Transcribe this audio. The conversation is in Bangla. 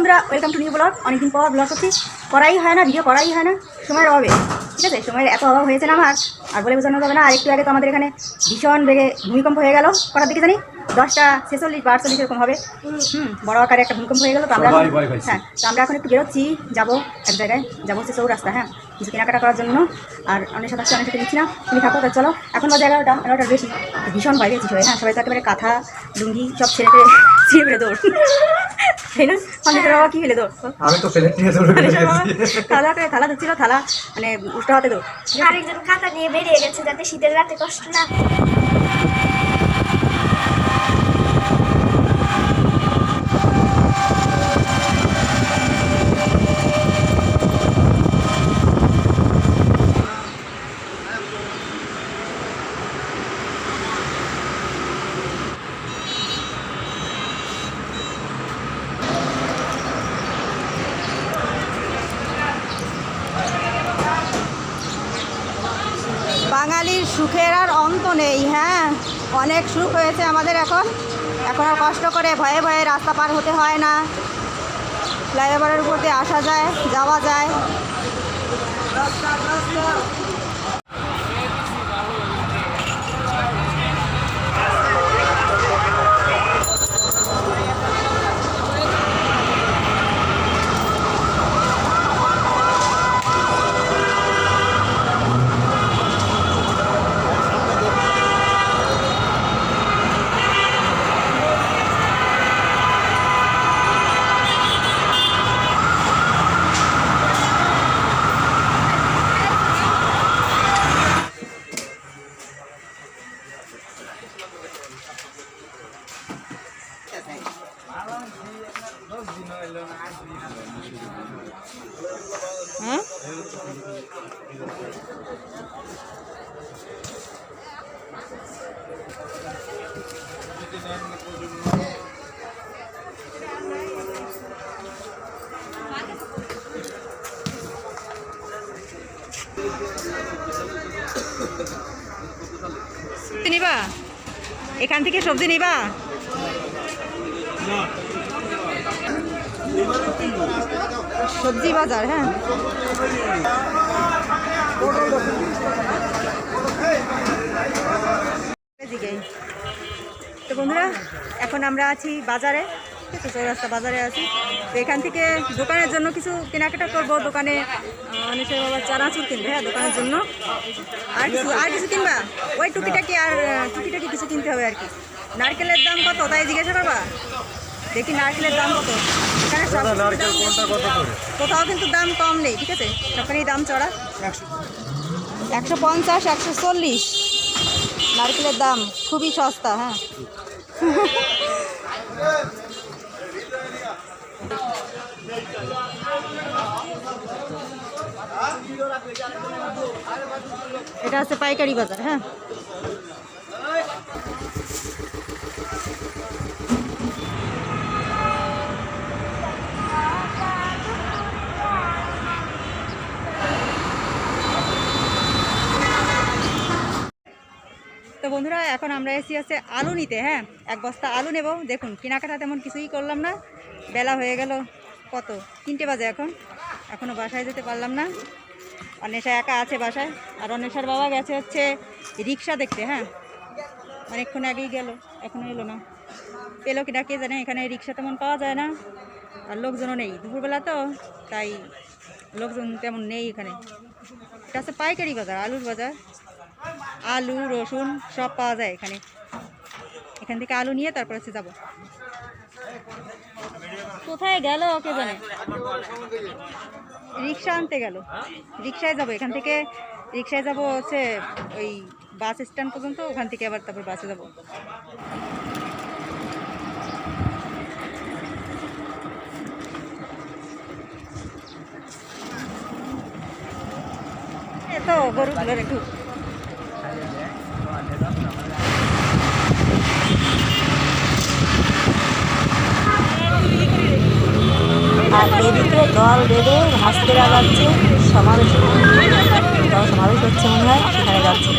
বন্ধুরা ওয়েলকাম টু নিউ ব্লগ অনেকদিন পর ব্লগ করছি। করাই হয় না ভিডিও করাই হয় না। সময়ের অভাবে। ঠিক আছে? সময়ের এত অভাব হয়েছে না আমার। আর বলে বোঝানো যাবে না। আর একটু আগে তো আমাদের এখানে ভীষণ বেগে ভূমিকম্প হয়ে গেল। করার দিকে জানি? দশটা ছেচল্লিশ বা আটচল্লিশ এরকম হবে। হুম বড় আকারে একটা ভূমিকম্প হয়ে গেল। তো আমরা। হ্যাঁ তো আমরা এখন একটু বেরোচ্ছি। যাব এক জায়গায়। যাব হচ্ছে চৌরাস্তা হ্যাঁ। কিছু কেনাকাটা করার জন্য। আর অনেক সাথে আসছে অনেক সাথে নিচ্ছি না। তুমি থাকো তাহলে চলো। এখন বাজে এগারোটা। এগারোটার বেশি। ভীষণ ভয় সবাই। হ্যাঁ সবাই তো একেবারে কাঁথা লুঙ্গি সব ছেড়ে ছেড়ে বেড়ে দৌড়। তাই না বাবা কি ফেলে দৌড় আমি তো দৌড়ে থালা করে থালা ধরছিল থালা। মানে উল্টো হাতে দৌড় আরেকজন কাঁথা নিয়ে বেরিয়ে গেছে যাতে শীতের রাতে কষ্ট না বাঙালির সুখের আর অন্ত নেই হ্যাঁ? অনেক সুখ হয়েছে আমাদের এখন। এখন আর কষ্ট করে ভয়ে ভয়ে রাস্তা পার হতে হয় না। ফ্লাইওভারের উপর দিয়ে আসা যায়, যাওয়া যায়। নিবা? এখান থেকে সবজি নিবা? সবজি বাজার হ্যাঁ। তো বন্ধুরা এখন আমরা আছি বাজারে আছে চৌরাস্তা বাজারে আছি। তো এখান থেকে দোকানের জন্য কিছু কেনাকাটা করব দোকানে আহ, অনেকে বাবা চানাচুর কিনবে হ্যাঁ দোকানের জন্য। আর কিছু আর কিছু কিনবা? ওই টুকিটাকি আর টুকিটাকি কিছু কিনতে হবে আর কি। নারকেলের দাম কত? তাই জিজ্ঞাসা করবা? দেখি নারকেলের দাম কত? এখানে সব কোথাও কিন্তু দাম কম নেই ঠিক আছে? সবখানেই দাম চড়া। একশো পঞ্চাশ একশো চল্লিশ। নারকেলের দাম খুবই সস্তা হ্যাঁ। এটা হচ্ছে পাইকারি বাজার হ্যাঁ। বন্ধুরা, এখন আমরা এসি আছে আলু নিতে হ্যাঁ? এক বস্তা আলু নেব। দেখুন, কেনাকাটা তেমন কিছুই করলাম না। বেলা হয়ে গেল কত? তিনটে বাজে এখন। এখনও বাসায় যেতে পারলাম না। অন্বেষা একা আছে বাসায়। আর অন্বেষার বাবা গেছে হচ্ছে রিক্সা দেখতে হ্যাঁ? অনেকক্ষণ আগেই গেল এখনও এলো না। পেল কিনা কে জানে, এখানে রিক্সা তেমন পাওয়া যায় না। আর লোকজনও নেই। দুপুরবেলা তো, তাই লোকজন তেমন নেই এখানে। এটা হচ্ছে পাইকারি বাজার, আলুর বাজার। আলু, রসুন সব পাওয়া যায় এখানে। এখান থেকে আলু নিয়ে তারপর হচ্ছে যাব। কোথায় গেল কে জানে? রিক্সা আনতে গেল। রিক্সায় যাব। এখান থেকে রিক্সায় যাব হচ্ছে ওই বাস স্ট্যান্ড পর্যন্ত, ওখান থেকে আবার তারপর বাসে যাব। এ তো গরুগুলোর একটু আর দল বেঁধে হাসতে যাচ্ছে সমাবেশ সমাবেশ হচ্ছে মনে হয় সেখানে যাচ্ছে।